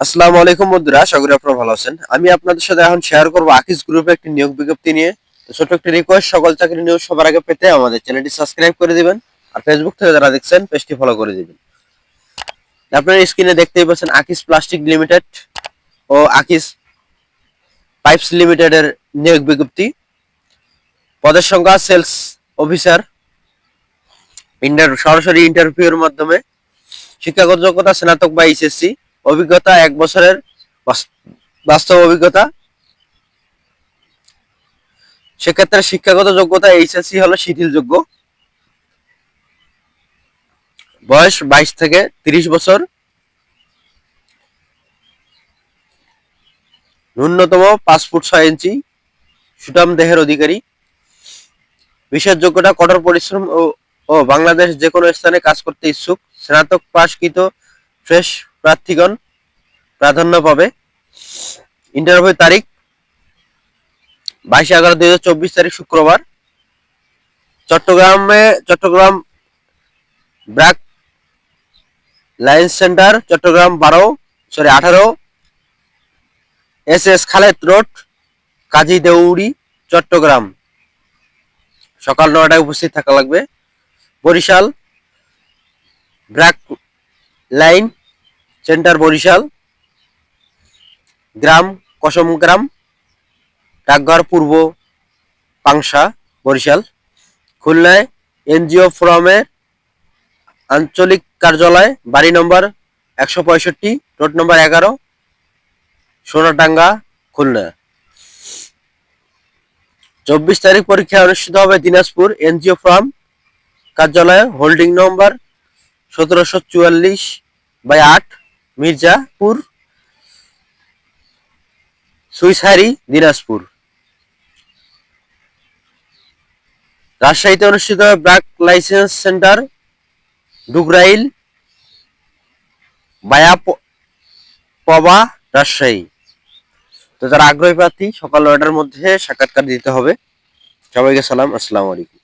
আসসালামু আলাইকুম বন্ধুরা, আশা আপনারা ভালো আছেন। আমি আপনাদের সাথে এখন শেয়ার করব আকিস গ্রুপে একটি নিয়োগ বিজ্ঞপ্তি নিয়ে। তো ছোট একটি রিকোয়েস্ট সকল চাকরি নিউজ সবার আগে পেতে আমাদের চ্যানেলটি সাবস্ক্রাইব করে দিবেন আর ফেসবুক থেকে যারা দেখছেন পেজটি ফলো করে দিবেন। আপনারা স্ক্রিনে দেখতেই পাচ্ছেন আকিস প্লাস্টিক লিমিটেড ও আকিস পাইপস লিমিটেডের নিয়োগ বিজ্ঞপ্তি। পদের সংখ্যা সেলস অফিসার ইন্টার সরাসরি ইন্টারভিউর মাধ্যমে। শিক্ষাগত যোগ্যতা স্নাতক বা এইচএসসি অভিজ্ঞতা, এক বছরের বাস্তব অভিজ্ঞতা। সেক্ষেত্রে শিক্ষাগত যোগ্যতা এইচএসসি হলো শিথিলযোগ্য বয়স বাইশ থেকে তিরিশ বছর। ন্যূনতম পাঁচ ফুট ছয় ইঞ্চি সুটাম দেহের অধিকারী। বিশেষ যোগ্যতা, কঠোর পরিশ্রম ও বাংলাদেশ যে কোনো স্থানে কাজ করতে ইচ্ছুক। স্নাতক পাশকৃত ফ্রেশ প্রার্থীগণ প্রাধান্য পাবে। ইন্টারভিউ তারিখ বাইশে এগারো দুই চব্বিশ তারিখ শুক্রবার। চট্টগ্রামে চট্টগ্রাম ব্র্যাক লায়েন্স সেন্টার, চট্টগ্রাম বারো, সরি আঠারো। S S Khaled road, Kazi Deuri, Chattogram. সকাল নয়টায় উপস্থিত থাকা লাগবে। বরিশাল ব্র্যাক লাইন সেন্টার বরিশাল, গ্রাম কসম গ্রাম ডাকঘর পূর্ব পাংশা বরিশাল। খুলনায় এনজিও ফোরামের আঞ্চলিক কার্যালয়, বাড়ি নম্বর একশো পঁয়ষট্টি, রোড নম্বর এগারো সোনাডাঙ্গা খুলনা। চব্বিশ তারিখ পরীক্ষা অনুষ্ঠিত হবে দিনাজপুর এনজিও ফোরাম কার্যালয়ে, হোল্ডিং নম্বর সতেরোশো চুয়াল্লিশ বাই আট। মির্জাপুর, সুইসারি, দিনাজপুর। রাজশাহীতে অনুষ্ঠিত ব্র্যাক লাইসেন্স সেন্টার ডুগরাইল বায়া প- পবা, রাজশাহী। তো যারা আগ্রহী প্রার্থী, সকাল নয়টার মধ্যে সাক্ষাৎকার দিতে হবে। সবাইকে সালাম, আসসালামু আলাইকুম।